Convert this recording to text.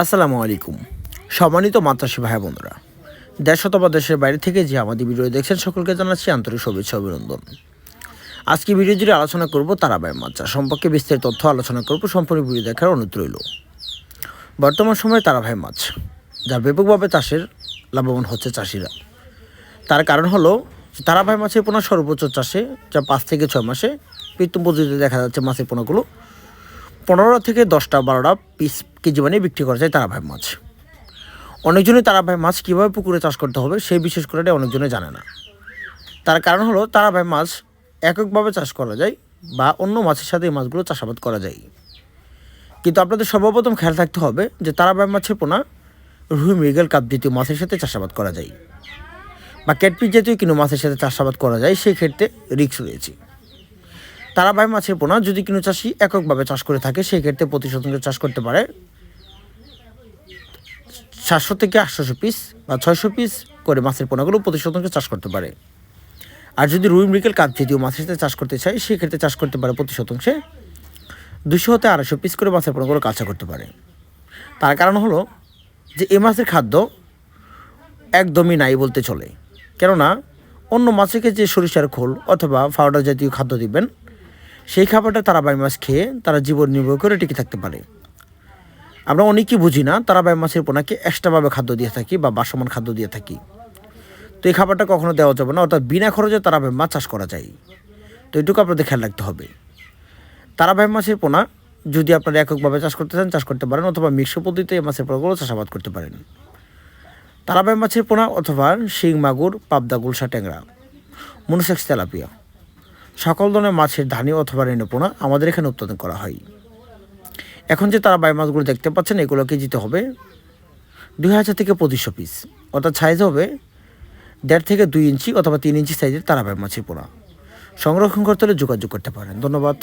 আসসালামু আলাইকুম। সম্মানিত মাতাসী ভাই বোনরা, দেশ অথবা দেশের বাইরে থেকে যে আমাদের ভিডিও দেখছেন, সকলকে জানাচ্ছি আন্তরিক শুভেচ্ছা অভিনন্দন। আজকে ভিডিও জুড়ে আলোচনা করব তারাবাই চাষ সম্পর্কে বিস্তারিত তথ্য আলোচনা করব, সম্পূর্ণ ভিডিও দেখার অনুরোধ রইল। বর্তমান সময়ে তারাভাই মাছ যা ব্যাপকভাবে চাষের লাভবান হচ্ছে চাষিরা। তার কারণ হলো তারাভাই মাছের পোনা সর্বোচ্চ চাষে, যা পাঁচ থেকে ছয় মাসে মৃত্যু পদ্ধতিতে দেখা যাচ্ছে মাছের পোনাগুলো পনেরো থেকে দশটা বারোটা পিস কেজি বানিয়ে বিক্রি করা যায় তারাভাই মাছ। অনেকজনই তারাভাই মাছ কীভাবে পুকুরে চাষ করতে হবে সেই বিশেষ করে অনেকজনে জানে না। তার কারণ হলো তারাভাই মাছ এককভাবে চাষ করা যায় বা অন্য মাছের সাথে এই মাছগুলো চাষাবাদ করা যায়। কিন্তু আপনাদের সর্বপ্রথম খেয়াল থাকতে হবে যে তারাভাই মাছের পোনা রুই, মৃগেল, কাপ জাতীয় মাছের সাথে চাষাবাদ করা যায় বা ক্যাটপিস জাতীয় কোনো মাছের সাথে চাষাবাদ করা যায়, সেই ক্ষেত্রে রিক্স রয়েছে। তারাবাই মাছের পোনা, যদি কোনো চাষি এককভাবে চাষ করে থাকে সেই ক্ষেত্রে প্রতি শতাংশ চাষ করতে পারে সাতশো থেকে আটশোশো পিস বা ছয়শো পিস করে মাছের পোনাগুলো প্রতি শতাংশ চাষ করতে পারে। আর যদি রুই, মৃগেল কাপ জাতীয় মাছের সাথে চাষ করতে চায় সেই ক্ষেত্রে চাষ করতে পারে প্রতি শতাংশে দুশো হতে আড়াইশো পিস করে মাছের পোনাগুলো কাঁচা করতে পারে। তার কারণ হলো যে এই মাছের খাদ্য একদমই নাই বলতে চলে। কেননা, অন্য মাছকে যে সরিষার খোল অথবা পাউডার জাতীয় খাদ্য দিবেন সেই খাবারটা তারা বাই মাছ খেয়ে তারা জীবন নির্ভর করে টিকে থাকতে পারে। আমরা অনেকেই বুঝি না তারা বাই মাছের পোনাকে এক্সট্রাভাবে খাদ্য দিয়ে থাকি বা বাসমান খাদ্য দিয়ে থাকি। তো এই খাবারটা কখনো দেওয়া যাবে না, অর্থাৎ বিনা খরচে তারা বাই মাছ চাষ করা যায়। তো এটুকু আপনাদের খেয়াল রাখতে হবে। তারা বাই মাছের পোনা যদি আপনারা এককভাবে চাষ করতে চান, চাষ করতে পারেন অথবা মিশ্র পদ্ধতিতে এই মাছের পোনাগুলো চাষাবাদ করতে পারেন। তারাবাই মাছের পোনা অথবা শিং, মাগুর, পাবদা, গুলশা, ট্যাংরা মনুসেক্স তেলাপিয়া। সকল ধরনের মাছের ধানি অথবা রেণুপোনা আমাদের এখানে উৎপাদন করা হয়। এখন যে তারা বাই মাছগুলো দেখতে পাচ্ছেন, এগুলো কেজিতে হবে দুই হাজার থেকে পঁচিশশো পিস অর্থাৎ সাইজ হবে দেড় থেকে দুই ইঞ্চি অথবা তিন ইঞ্চি সাইজের তারাবাই মাছের পোনা। সংরক্ষণ করতে হলে যোগাযোগ করতে পারেন। ধন্যবাদ।